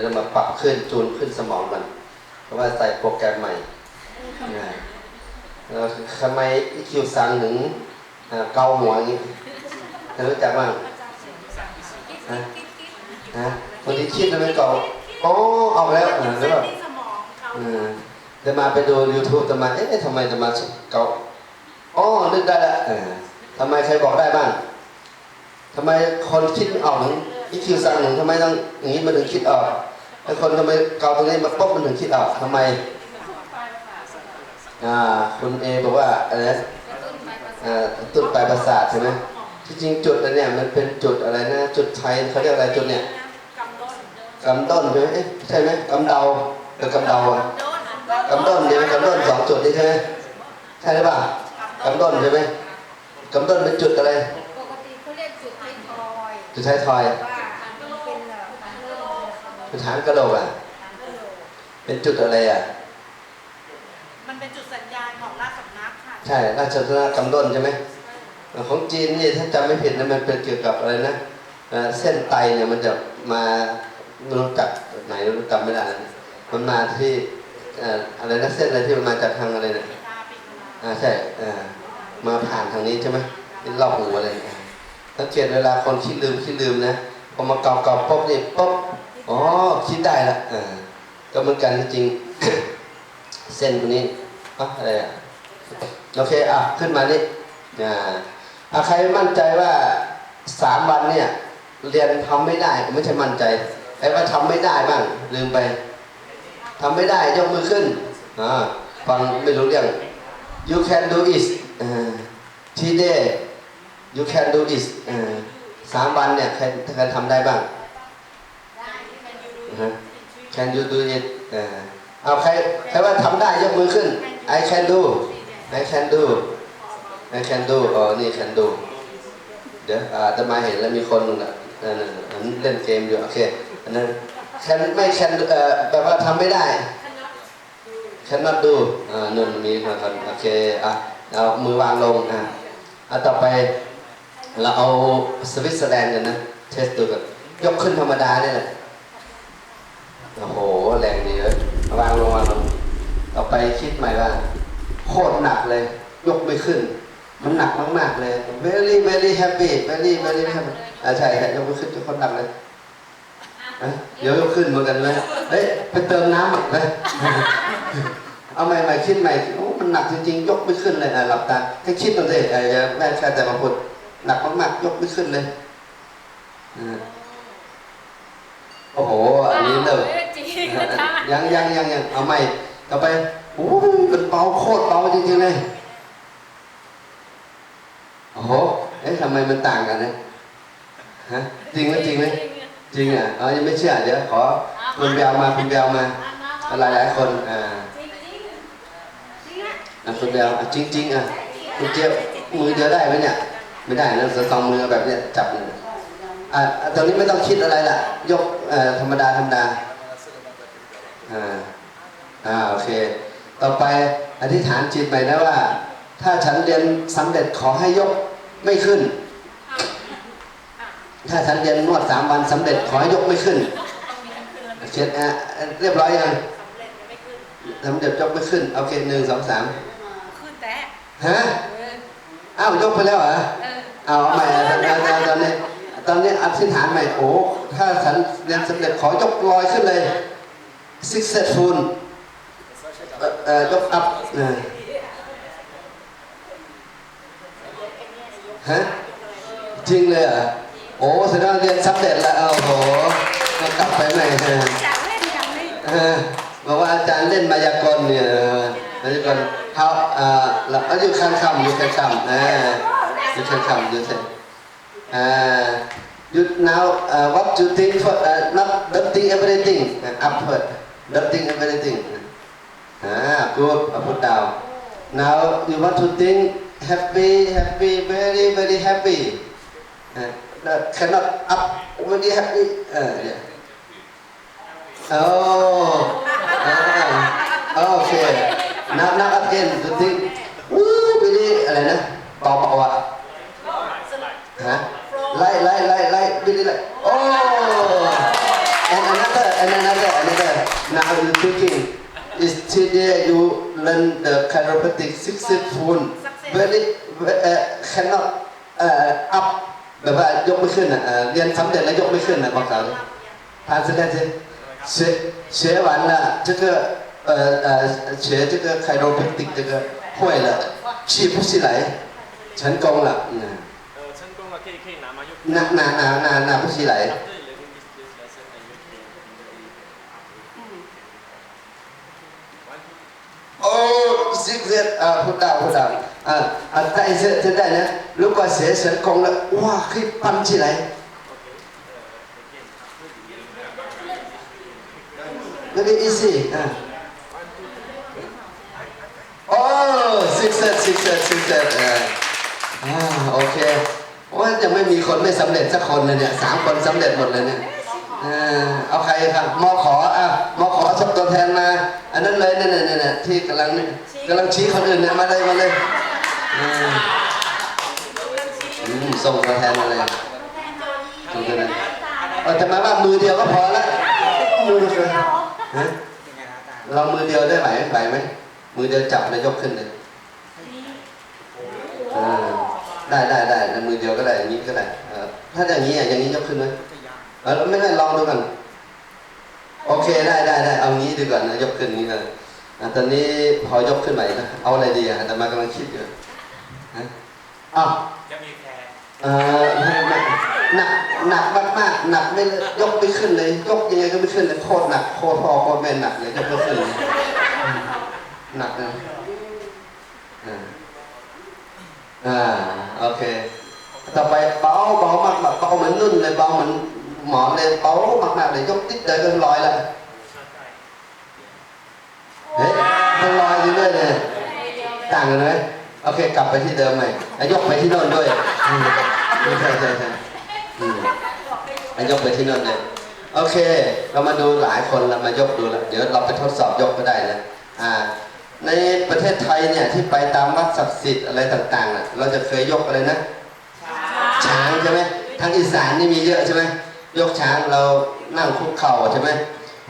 จะมาปรับขึ้นจูนขึ้นสมองมันเพราะว่าใส่โปรแกรมใหม่นะแล้วทำไมอีคิวซังถึงอ่าเกาหัวอย่างนี้เธอรู้จักบ้างฮะฮะคนที่คิดแล้วไมเกาอ๋อออกแล้วหรือแบบสมองเขาจะมาไปดู YouTube จะมาเอ๊ะทำไมจะมาเกาอ๋อนึกได้ล้วเออทำไมใครบอกได้บ้างทำไมคนคิดออกถึงอีคิวซังถึงทำไมต้องอย่างนี้มันถึงคิดออก ไอ้คนทำไมเกาตรงนี้มาปุ๊บมันถึงคิดออกทำไมอ่าคุณเอบอกว่าอะไรนะอ่าตุดปลายประสาทใช่ไหมที่จริงจุดอันเนี้ยมันเป็นจุดอะไรนะ จุดไทยเขาเรียกอะไรจุดเนี้ยกำต้นกำต้นใช่ไหมเอ๊ะใช่ไหมกำเดาหรือกำเดาอะต้นกำต้นใช่ไหมกำต้นสองจุดนี้ใช่ไหมใช่หรือเปล่ากำต้นใช่ไหมกำต้นเป็นจุดอะไร ปกติเขาเรียกจุดไทยทอย จุดท้ายทอย ว่ามันเป็นเอ่อทางเริ่ม เป็นฐานกระโหลกอะทางเริ่มเป็นจุดอะไรอะ มันเป็นจุดสัญญาณของราชสำนักค่ะ ใช่ ราชสำนักกำต้นใช่ไหม ของจีนนี่ถ้าจำไม่ผิดนะมันเป็นเกี่ยวกับอะไรนะเอ่อเส้นไตเนี่ยมันจะมาไม่รู้จักไหนรู้จำไม่ได้นะมันมาที่เอ่ออะไรนะเส้นอะไรที่มันมาจากทางอะไรเนี่ยปิตาปิดมาอ่าใช่เอ่อมาผ่านทางนี้ใช่ไหมที่รอบหูอะไรเนี่ยสังเกตเวลาคนคิดลืมคิดลืมนะพอมาเกาเกาปุ๊บนี่ปุ๊บ อ๋อคิดได้ละเออก็เหมือนกันจริง เส้นตรงนี้อะอะไรอะโอเคอะขึ้นมานี่อ่าอะใครมั่นใจว่าสามวันเนี่ย เรียนทำไม่ได้ไม่ใช่มั่นใจไอ้ว่าทำไม่ได้บ้างลืมไปทำไม่ได้ยกมือขึ้นอ่าฟังไม่รู้เรื่อง you can do it อ่า today you can do it อ่าสามวันเนี่ยใครใครทำได้บ้าง ได้ can you do it เอาใครใครว่าทำได้ยกมือขึ้น I can do I can do I can do อ๋อนี่ can do เดี๋ยวอ่าจะมาเห็นแล้วมีคนหนึงอะนั่นนั่นอันนั้นเล่นเกมอยู่โอเคอันนั้น can ไม่ can เอ่อแปลว่าทำไม่ได้ cannot do อ่านุ่นมีคนคนโอเคอะเอามือวางลงอะอะต่อไปเราเอาสวิตเซอร์แลนด์กันนะเทสดูกันยกขึ้นธรรมดาเนี่ยแหละ โอ้โห แรงดีเลยวางลงวางลงต่อไปคิดใหม่ว่า โคตรหนักเลย ยกไม่ขึ้น มันหนักมากๆเลย very very happy very very happy อ่าใช่ใช่ยกไม่ขึ้นทุกคนหนักเลยอะเดี๋ยวยกขึ้นเหมือนกันเลยเฮ้ยไปเติมน้ำอีกเลยเอาใหม่ใหม่คิดใหม่โอ้มันหนักจริงๆ ยกไม่ขึ้นเลยอะหลับตาให้คิดตัวเองเอออย่าแม่แค่แต่มาพูดหนักมากๆยกไม่ขึ้นเลยอ่าโอ้โหอันนี้เริ่มจ ริงนะจ๊ะยังยังยังยังเอาใหม่ต่อไปโอ้ยมันเบาโคตรเบาจริงๆเลยโอ้โหเอ๊ะทำไมมันต่างกันนะฮะจริงไหมจริงไหมจริงอะเอายังไม่เชื่อเดี๋ยวขอคุณแววมาคุณแววมาหลายหลายๆคนอ่าจริงจริงจริงอะอะคุณแววอะจริงจริงๆอะคุณเจี๊ยบมือเดียวได้ไหมเนี่ยไม่ได้นะสองมือแบบเนี้ยจับเลยอะอะตอนนี้ไม่ต้องคิดอะไรล่ะ ยกเอ่อธรรมดาธรรมดา อ่าอ่าโอเค ต่อไปอธิษฐานจิตไปนะว่า ถ้าฉันเรียนสำเร็จขอให้ยกไม่ขึ้น ถ้าฉันเรียนนวดสามวันสำเร็จขอให้ยกไม่ขึ้นเช็ดอะเรียบร้อยยังสำเร็จยังไม่ขึ้นสำเร็จยกไม่ขึ้นโอเคหนึ่งสองสามขึ้นแต่ฮะอ้าวยกไปแล้วเหรอเอาเอาใหม่อะตอนตอนตอนนี้ตอนนี้อธิษฐานใหม่โอ้ถ้าฉันเรียนสำเร็จขอยกลอยขึ้นเลย successful เอ่อเอ่อยกอัพนะฮะจริงเลยเหรอโอ้แสดงว่าเรียนสำเร็จแล้วโอ้โหกลับไปใหม่เออจากเล่นย่างนี้เออบอกว่าอาจารย์เล่นมายากลเนี่ยมายากลเขาอ่อแล้วอยู่ข้างคำอยู่ข้างคำเออยู่ข้างคำอยู่เสร็จอ่า you now uh, what you think for uh, not don't think everything uh, upward nothing and everything. Ah, good I put down now you want to think happy happy very very happy uh, cannot up very happy Uh, yeah. Oh, uh, okay. Now, now again, the thing. Woo, really อะไรนะเบาเบาๆอะฮะไล่ไล่ไล่ไล่ really ไล่ Oh, and another and another another another now you thinking is today you learn the chiropractic successful very uh, cannot uh, up แบบว่ายกไม่ขึ้นอ่ะเอ่อเรียนสำเร็จแล้วยกไม่ขึ้นอ่ะบอกเขาทานเสร็จแล้วสิ学学完了这个呃呃学这个 chiropractic 这个会了起不起来成功了嗯呃，成功了，可以可以拿吗？又拿拿拿拿拿不起来 哦，是不是啊？不到不到啊啊！但是现在呢，如果学成功了，哇，可以搬起来。 okay. Uh, again, after you 那个 easy 啊。哦，success success success เอออ่าโอเคว่ายังไม่มีคนไม่สำเร็จสักคนเลยเนี่ยสามคนสำเร็จหมดเลยเนี่ยเออเอาใครครับมอขออ่ะมอขอส่งตัว แทนมา อันนั้นเลยเนี่ยเนี่ยเนี่ยที่กำลังกำลังชี้คนอื่นเนี่ยมาเลยมาเลยอืมอืมส่งตัวแทนมาเลยส่งตัวแทนเออแต่มาว่ามือเดียวก็พอละมือเดียวฮะลองมือเดียวได้ไหมไหวไหมมือเดียวจับแล้วยกขึ้นเลยเออได้ได้ได้แล้วมือเดียวก็ได้อย่างนี้ก็ได้เออถ้าอย่างนี้อะอย่างนี้ยกขึ้นไหมเออไม่ได้ลองดูกัน โอเคได้ได้ได้เอางี้ดีกว่านะยกขึ้นนี้เลยอะตอนนี้พอยกขึ้นใหม่นะเอาอะไรดีอะแต่มากำลังคิดอยู่ฮะอ้าวจะมีแพรเออไม่ไม่หนักหนักมากมากๆหนักไม่เลยยกไม่ขึ้นเลย ยกยังไงก็ไม่ขึ้นเลยโคตรหนักโคตรพ่อโคตรแม่หนักเลยยกไม่ขึ้นเลยหนักเลยอ่าอ่าโอเค ต่อไปเบาเบามากแบบเบาเหมือนนุ่นเลยเบาเหมือน หมอนเลยเบามากๆเลยยกติดเดียวก็ลอยแล้วเฮ้ยมันลอยอยู่ด้วยเลยต่างกันไหมโอเค กลับไปที่เดิมใหม่อะยกไปที่โน่นด้วยใช่ใช่ใช่อืมอะยกไปที่โน่นเลยโอเค เรามาดูหลายคนเรามายกดูแล้วเดี๋ยวเราไปทดสอบยกก็ได้นะอ่าในประเทศไทยเนี่ยที่ไปตามวัดศักดิ์สิทธิ์อะไรต่างๆน่ะเราจะเคยยกอะไรนะ ช้างใช่ไหมทางอีสานนี่มีเยอะใช่ไหม ยกช้างเรานั่งคุกเข่าใช่ไหม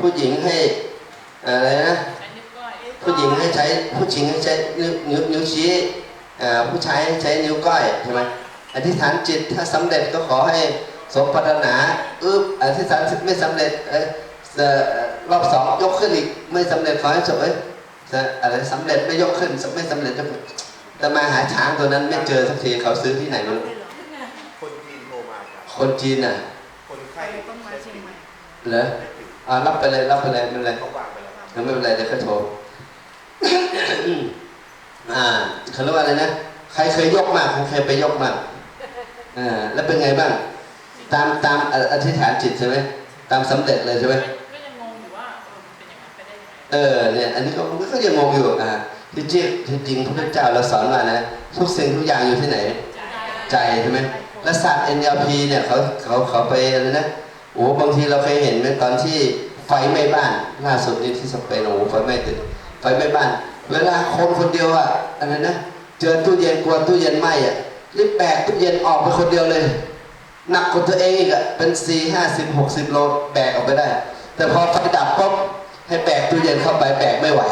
ผู้หญิงให้อะไรนะผู้หญิงให้ใช้ผู้หญิงให้ใช้นิ้วนิ้วนิ้วชี้เอ่อผู้ชายให้ใช้นิ้วก้อยใช่ไหมอธิษฐานจิตถ้าสำเร็จก็ขอให้สมปรารถนาอึบอธิษฐานจิตไม่สำเร็จเอ้ยเอ่อรอบสองยกขึ้นอีกไม่สำเร็จขอให้จบเอ้ยจะอะไรสำเร็จไม่ยกขึ้นไม่สำเร็จจะแต่มาหาช้างตัวนั้นไม่เจอสักทีเขาซื้อที่ไหนไม่รู้คนจีนโทรมาครับคนจีนอะ คนไข้ ต้นไม้เชียงใหม่ เหรออ่ารับไปเลยรับไปเลยไม่เป็นไรเขาวางไปแล้วครับงั้นไม่เป็นไรเดี๋ยวเขาโทรอ่าเขาเรียกว่าอะไรนะใครเคยยกมากใครเคยไปยกมากอ่าแล้วเป็นไงบ้าง ตามตามอธิษฐานจิตใช่ไหมตามสำเร็จเลยใช่ไหมก็ยังงงอยู่ว่าเออมันเป็นอย่างนั้นไปได้ยังไงเออเนี่ยอันนี้ก็ก็ยังงงอยู่อ่าที่จริงที่จริงพระพุทธเจ้าเราสอนมานะทุกสิ่งทุกอย่างอยู่ที่ไหน ใจใช่ไหมแล้วศาสตร์ NLP เนี่ยเขาเขาเขาไปอะไรนะ โอ้บางทีเราเคยเห็นไหมตอนที่ไฟไหม้บ้านล่าสุดนี่ที่สเปนโอ้โหไฟไหม้ตึกไฟไหม้บ้าน เวลาคนคนเดียวอะอะไรนะเจอตู้เย็นกลัวตู้เย็นไหม้อะรีบแบกตู้เย็นออกไปคนเดียวเลยหนักกว่าตัวเองอีกอะเป็นสี่ห้าสิบหกสิบโลแบกออกไปได้ แต่พอไฟดับปุ๊บให้แบกตู้เย็นเข้าไปแบกไม่ไหว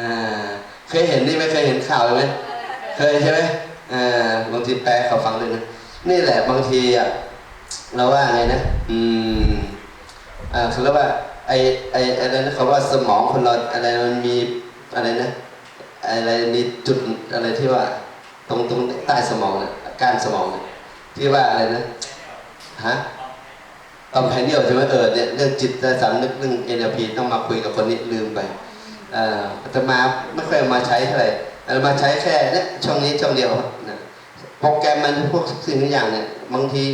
อ่าเคยเห็นนี่ไหมเคยเห็นข่าวไหมเคยใช่ไหมอ่าบางทีแปลเขาฟังเลยนะนี่แหละบางทีอะ เราว่าไงนะ อืมอ่าเขาเรียกว่าไอไออะไรนะเขาว่าสมองคนเราอะไรมันมีอะไรนะอะไรมีจุดอะไรที่ว่า ตรงตรงใต้สมองเนี่ยก้านสมองเนี่ยที่ว่าอะไรนะฮะตอมแพนเนียลใช่ไหมเออเนี่ยเรื่องจิตสำนึกเรื่อง NLP ต้องมาคุยกับคนนี้ลืมไปอ่ออาตมาไม่ค่อยมาใช้เท่าไหร่มาใช้แค่เนี่ยช่องนี้ช่องเดียวนะโปรแกรมมันพวกสิ่งทุกอย่างเนี่ยบางที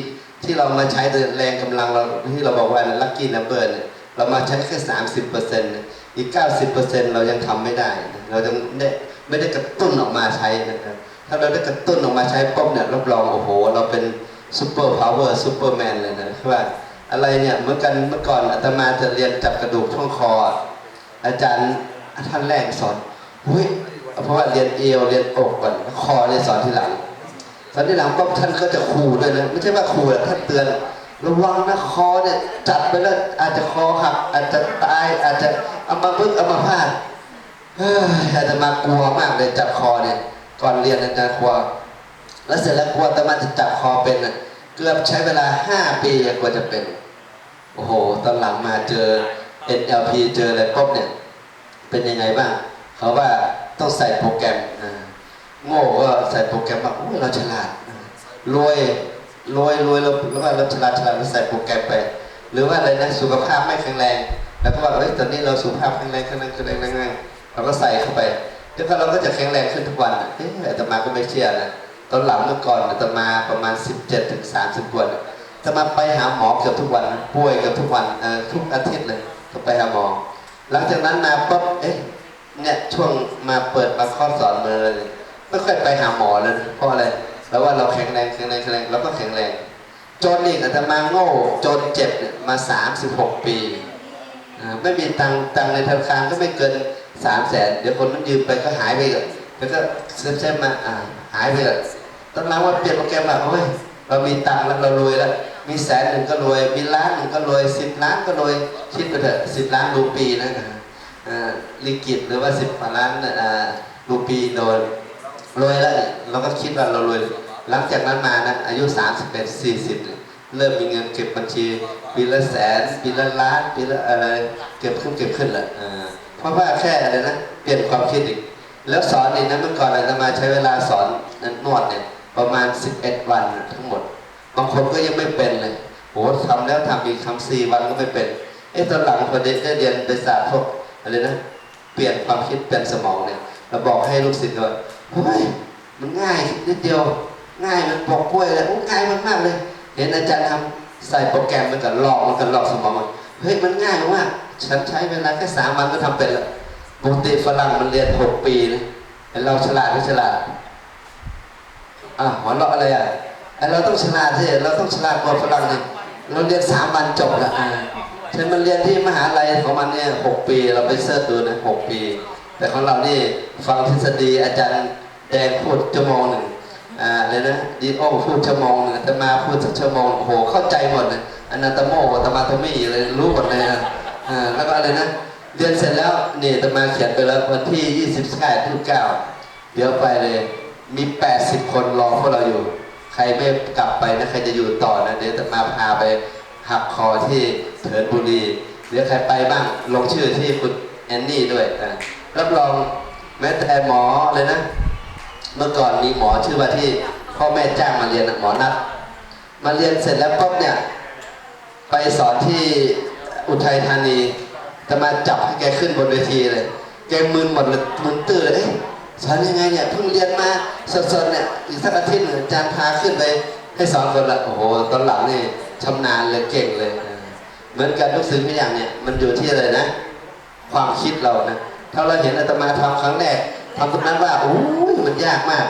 ที่เรามาใช้แรงกำลังเราที่เราบอกว่าลัคกี้นัมเบอร์เนี่ยเรามาใช้แค่สามสิบเปอร์เซ็นต์อีกเก้าสิบเปอร์เซ็นต์เรายังทำไม่ได้ เราจะได้ไม่ได้กระตุ้นออกมาใช้นะครับถ้าเราได้กระตุ้นออกมาใช้ปุ๊บเนี่ยรับรองโอ้โห เราเป็นซูเปอร์พาวเวอร์ซูเปอร์แมนเลยนะว่าอะไรเนี่ยเหมือนกันเมื่อก่อนอาตมาจะเรียนจับกระดูกช่องคอ อาจารย์ท่านแรกสอนหุ้ยเพราะว่าเรียนเอวเรียนอกก่อนคอเรียนสอนทีหลัง สอนทีหลังปุ๊บท่านก็จะขู่ด้วยนะไม่ใช่ว่าขู่หรอกท่านเตือน ระวังนะคอเนี่ยจัดไปแล้วอาจจะคอหักอาจจะตายอาจจะเอามาพึกเอามาพาดเฮ้ยอาจจะมากลัวมากเลยจับคอเนี่ยก่อนเรียนอาจารย์กลัว แล้วเสร็จแล้วกลัวแต่มันจะจับคอเป็นน่ะเกือบใช้เวลาห้าปีกว่าจะเป็น โอ้โห ตอนหลังมาเจอ NLP เจออะไรปุ๊บเนี่ย เป็นยังไงบ้าง เขาว่าต้องใส่โปรแกรมอ่า โง่ก็ใส่โปรแกรมว่าโอ้ยเราฉลาดรวยรวยรวยเราแล้วว่าเราฉลาดฉลาดเราใส่โปรแกรมไป หรือว่าอะไรนะสุขภาพไม่แข็งแรง แล้วก็ว่าเอ้ยตอนนี้เราสุขภาพแข็งแรงแข็งแรงแข็งแรงแข็งแรงเราก็ใส่เข้าไปแล้วก็เราก็จะแข็งแรงขึ้นทุกวันเอ๊ะอาตมาก็ไม่เชื่อนะตอนหลังเมื่อก่อนอาตมาประมาณ 17ถึง30วันอาตมาไปหาหมอเกือบทุกวันป่วยเกือบทุกวันเอ่อทุกอาทิตย์เลยต้องไปหาหมอ หลังจากนั้นมาปุ๊บเอ๊ะเนี่ยช่วงมาเปิดมาข้อสอนมาเลย ไม่ค่อยไปหาหมอเลยนะเพราะอะไรแล้วว่าเราแข็งแรงแข็งแรงแข็งแรงเราก็แข็งแรงจนอีกอาตมาโง่จนเจ็บเนี่ยมา 36 ปีอ่าไม่มีตังตังในธนาคารก็ไม่เกิน3 0 0แสนเดี๋ยวคนมันยืมไปก็หายไปเลยแล้วก็เซ็นๆมาอ่าหายไปเลยตอนหลังว่าเปลี่ยนโปรแกรมแบบโอ้ยเรามีตังแล้วเรารวยแล้วมีแสนหนึ่งก็รวยมีล้านหนึ่งก็รวยสิบล้านก็รวยคิดไปเถอะสิบล้านรูปีนะอ่าลิกิตหรือว่าสิบล้านอ่ารูปีโดน รวยแล้วเนี่ยเราก็คิดว่าเรารวย หลังจากนั้นมานะอายุ31 40เนี่ยเริ่มมีเงินเก็บบัญชี ปีละแสน ปีละล้าน ปีละอะไรเก็บขึ้นเก็บขึ้นแหละอ่าเพราะว่าแค่อะไรนะเปลี่ยนความคิดอีก แล้วสอนอีกนะเมื่อก่อนอาตมาใช้เวลาสอนนวดเนี่ยประมาณ 11 วันทั้งหมด บางคนก็ยังไม่เป็นเลยโหทำแล้วทำอีกทำสี่วันก็ไม่เป็น เอ๊ะตอนหลังพอได้ได้เรียนไปศาสตร์พวกอะไรนะ เปลี่ยนความคิดเปลี่ยนสมองเนี่ยเราบอกให้ลูกศิษย์ว่า เฮ้ยมันง่ายนิดเดียว ง่ายมันปอกกล้วยเลยโอ้ง่ายมากๆเลย เห็นอาจารย์ทำใส่โปรแกรมมันก็หลอกมันก็หลอกสมองมันเฮ้ยมันง่ายมากฉันใช้เวลาแค่สามวันก็ทำเป็นล้วปกติฝรั่งมันเรียนหกปีนะเราฉลาดไม่ฉลาดอะหัวเราะอะไรอะไอเราต้องฉลาดสิเราต้องฉลาดกว่าฝรั่งนี่เราเรียนสามวันจบละอ่าฉันมันเรียนที่มหาลัยของมันเนี่ยหกปี เราไปเสิร์ชดูนะหกปี แต่ของเรานี่ฟังทฤษฎีอาจารย์ แดงพูดชั่วโมงหนึ่งอ่าเลยนะดีโอพูดชั่วโมงหนึ่งตมาพูดสักชั่วโมงโอ้โหเข้าใจหมดเลยอนาตโมตมาโตมี่เลยรู้หมดเลยนะอ่าแล้วก็อะไรนะเรียนเสร็จแล้วนี่ตมาเขียนไปแล้ววันที่29ที่9เดี๋ยวไปเลยมี80คนรอพวกเราอยู่ ใครไม่กลับไปนะใครจะอยู่ต่อนะเดี๋ยวตมาพาไปหักคอที่เถินบุรีเดี๋ยวใครไปบ้างลงชื่อที่คุณแอนนี่ด้วยอ่ารับรองแม้แต่หมอเลยนะ เมื่อก่อนมีหมอชื่อว่าที่พ่อแม่จ้างมาเรียนหมอนัดมาเรียนเสร็จแล้วปุ๊บเนี่ยไปสอนที่อุทัยธานีจะมาจับให้แกขึ้นบนเวทีเลยแกมึนหมดเลยมึนตื้อเลยเอ๊ะสอนยังไงเนี่ยเพิ่งเรียนมาสดๆเนี่ยอีกสักอาทิตย์หนึ่งอาจารย์พาขึ้นไปให้สอนคนละโอ้โหตอนหลังนี่ชำนาญเลยเก่งเลยเออเหมือนกันทุกสิ่งทุกอย่างเนี่ยมันอยู่ที่อะไรนะ ความคิดเรานะถ้าเราเห็นอาตมาทำครั้งแรก ทำตรงนั้นว่าโอ้ยมันยากมาก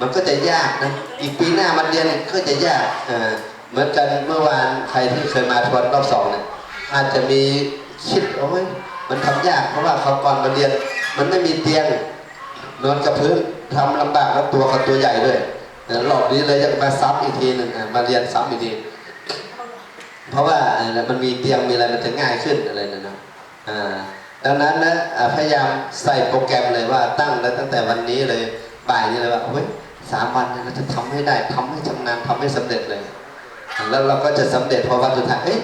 มันก็จะยากนะอีกปีหน้ามันเรียนก็จะยากเออเหมือนกันเมื่อวานใครที่เคยมาทวนรอบสองเนี่ยอาจจะมีคิดโอ้ยมันทำยากเพราะว่าเขาก่อนมาเรียน มันไม่มีเตียงนอนกับพื้นทำลำบากแล้วตัวเขาตัวใหญ่ด้วยแต่รอบนี้เลยจะมาซ้ำอีกทีหนึ่งมาเรียนซ้ำอีกทีเพราะว่าอะไรมันมีเตียงมีอะไรมันจะง่ายขึ้นอะไรนะเนาะอ่า ดังนั้นนะพยายามใส่โปรแกรมเลยว่าตั้งแล้วตั้งแต่วันนี้เลยบ่ายนี้เลยว่าเฮ้ยสามวันเนี่ยเราจะทำให้ได้ทำให้ชำนาญทำให้สำเร็จเลย แล้วเราก็จะสำเร็จพอวันสุดท้ายเอ๊ะ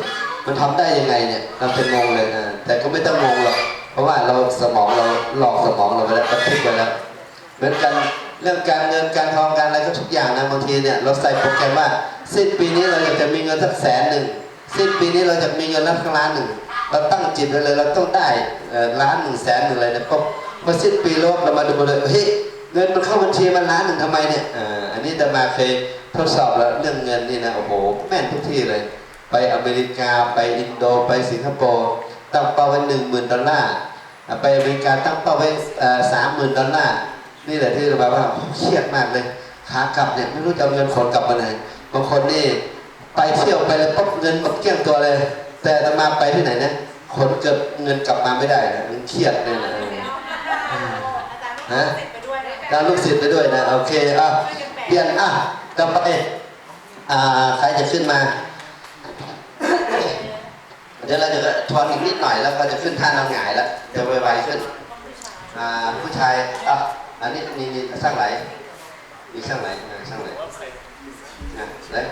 มันทำได้ยังไงเนี่ยเราจะงงเลยนะแต่ก็ไม่ต้องงงหรอกเพราะว่าเราสมองเราหลอกสมองเราไปแล้วบันทึกไว้แล้วเหมือนกันเรื่องการเงินการทองการอะไรก็ทุกอย่างนะบางทีเนี่ยเราใส่โปรแกรมว่าสิ้นปีนี้เราอยากจะมีเงินสักแสนหนึ่งสิ้นปีนี้เราจะมีเงินล้านล้านหนึ่ง เราตั้งจิตไว้เลยเราต้องได้ล้านหนึ่งแสนหนึ่งอะไรเนี่ยก็พอสิ้นปีลบเรามาดูเลยเฮ้ยเงินมันเข้าบัญชีมันล้านหนึ่งทำไมเนี่ยอันนี้แต่มาเคยทดสอบแล้วเรื่องเงินนี่นะโอ้โหแม่นทุกที่เลย ไปอเมริกาไปอินโดไปสิงคโปร์ตั้งเป้าไว้หนึ่งหมื่นดอลลาร์ไปอเมริกาตั้งเป้าไว้สามหมื่นดอลลาร์นี่แหละที่เราแบบว่าเครียดมากเลยขากลับเนี่ยไม่รู้จะเอาเงินขนกลับมาไหนบางคนนี่ไปเที่ยวไปเลยปุ๊บเงินหมดเกลี้ยงตัวเลย แต่ตมาไปที่ไหนนะขนเกือบเงินกลับมาไม่ได้นะมันเครียดเลยนะอาจารย์ไม่ติดไปด้วยนะการลูกศิษย์ไปด้วยนะ โอเคอะเปลี่ยนอะต่อไปอ่าใครจะขึ้นมาเดี๋ยวเราจะทวนอีกนิดหน่อยแล้วก็จะขึ้นท่านอนหงายแล้วจะไวๆขึ้นอ่าผู้ชายอะอันนี้นี่สร้างไหลมีสร้างไหลสร้างไหล Website. อะแล้ว